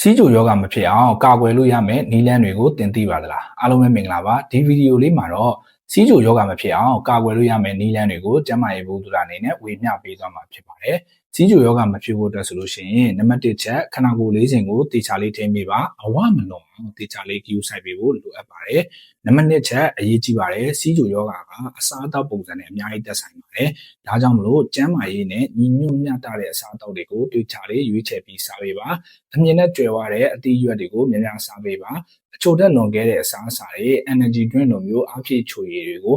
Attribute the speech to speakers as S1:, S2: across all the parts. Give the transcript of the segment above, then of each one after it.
S1: စီးကြိုယောဂမဖြစ်အောင်ကာကွယ်လို့ရမယ့်နည်းလမ်းတွေကိုသင်သိပါသလားအားလုံးပဲမင်္ဂလာပါဒီဗီဒီယိုလေးမှာတော့စီးကြိုယောဂမဖြစ်အောင်ကာကွယ်လို့ရမယ့်နည်းလမ်းတွေကိုကျန်းမာရေးဘုဒ္ဓအနေနဲ့ဝေမျှပေးသွားမှာဖြစ်ပါတယ် စီးကြိုယောဂမဖြစ်ဖို့အတွက်ဆိုလို့ရှိရင်နံပါတ်1ချက်ခန္ဓာကိုယ်လေးစဉ်ကိုတေချာလေးထိန်းပေးပါအဝမလွန်အောင်တေချာလေးကြည့်ဆိုင်ပေးဖို့လိုအပ်ပါတယ်နံပါတ်2ချက်အရေးကြီးပါတယ်စီးကြိုယောဂကအစားအသောက်ပုံစံနဲ့အများကြီးသက်ဆိုင်ပါတယ်ဒါကြောင့်မလို့ကျန်းမာရေးနဲ့ညီညွတ်မျှတတဲ့အစားအသောက်တွေကိုတေချာလေးရွေးချယ်ပြီးစားပေးပါအမြင်နဲ့ကြွယ်ဝတဲ့အသီးရွက်တွေကိုများများစားပေးပါအချိုတက်လွန်ခဲ့တဲ့အစားအစာတွေ energy drink လိုမျိုးအပြည့်ချိုရည်တွေကို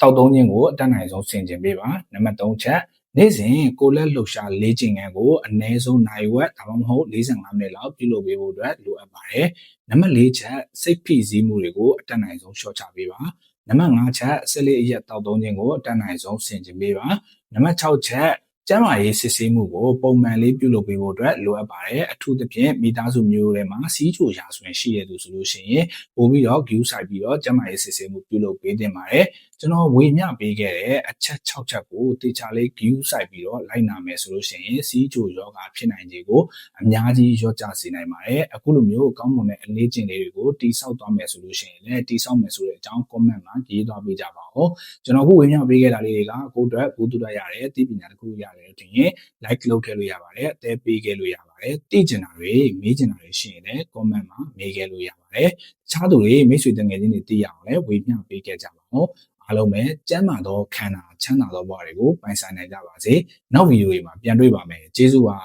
S1: တောက်သုံးခြင်းကိုအတတ်နိုင်ဆုံးဆင်ခြင်ပေးပါနံပါတ်3ချက် နေ့စဉ်ကိုလက်လှုပ်ရှားလေ့ကျင့်ခန်းကိုအနည်းဆုံးနိုင်ဝက်ဒါမှမဟုတ်45မိနစ်လောက်ပြုလုပ်ပေးဖို့အတွက်လိုအပ်ပါတယ်နံပါတ်4ချက်စိတ်ဖိစီးမှုတွေကိုအတတ်နိုင်ဆုံးလျှော့ချပေးပါနံပါတ်5ချက်ဆက်လက်အရက်တောက်သုံးခြင်းကိုအတတ်နိုင်ဆုံးဆင်ခြင်ပေးပါနံပါတ်6ချက် ကျန်းမာရေးစစ်ဆေးမှုကိုပုံမှန်လေးပြုလုပ်ပေးဖို့အတွက်လိုအပ်ပါတယ်အထူးသဖြင့်မိသားစုမျိုးတွေမှာစီးချိုရာဆိုရင်ရှိရသူဆိုလို့ရှိရင်ပို့ပြီးတော့ view ဆိုင်ပြီးတော့ကျန်းမာရေးစစ်ဆေးမှုပြုလုပ်ပေးတင်ပါတယ်ကျွန်တော်ဝေမျှပေးခဲ့တဲ့အချက်6ချက်ကိုတေချာလေး view ဆိုင်ပြီးတော့လိုက်နာမယ်ဆိုလို့ရှိရင်စီးချိုယောဂဖြစ်နိုင်ခြေကိုအများကြီးရော့ကျစေနိုင်ပါတယ်အခုလိုမျိုးကောင်းမွန်တဲ့အလေးကျင့်လေးတွေကိုတိဆောက်သွားမယ်ဆိုလို့ရှိရင်လည်းတိဆောက်မယ်ဆိုတဲ့အကြောင်း comment မှာရေးသွားပေးကြပါဦးကျွန်တော်ခုဝေမျှပေးခဲ့တာလေးတွေကကိုယ့်အတွက်ဘုသူတရတယ်သိပညာတစ်ခုရတယ်တင်ရင် like လုပ်ခဲ့လို့ရပါတယ်အသေးပေးခဲ့လို့ရပါတယ်သိကျင်တာတွေမေးကျင်တာတွေရှိရင်လည်း comment မှာမေးခဲ့လို့ရပါတယ်တခြားသူတွေမိတ်ဆွေတငယ်ချင်းတွေသိရအောင်လည်းဝေမျှပေးခဲ့ကြပါဦးအားလုံးပဲကျမ်းမာသောခန္ဓာချမ်းသာသောဘဝတွေကိုပိုင်ဆိုင်နိုင်ကြပါစေနောက်ဗီဒီယိုတွေမှာပြန်တွေ့ပါမယ်ကျေးဇူးပါ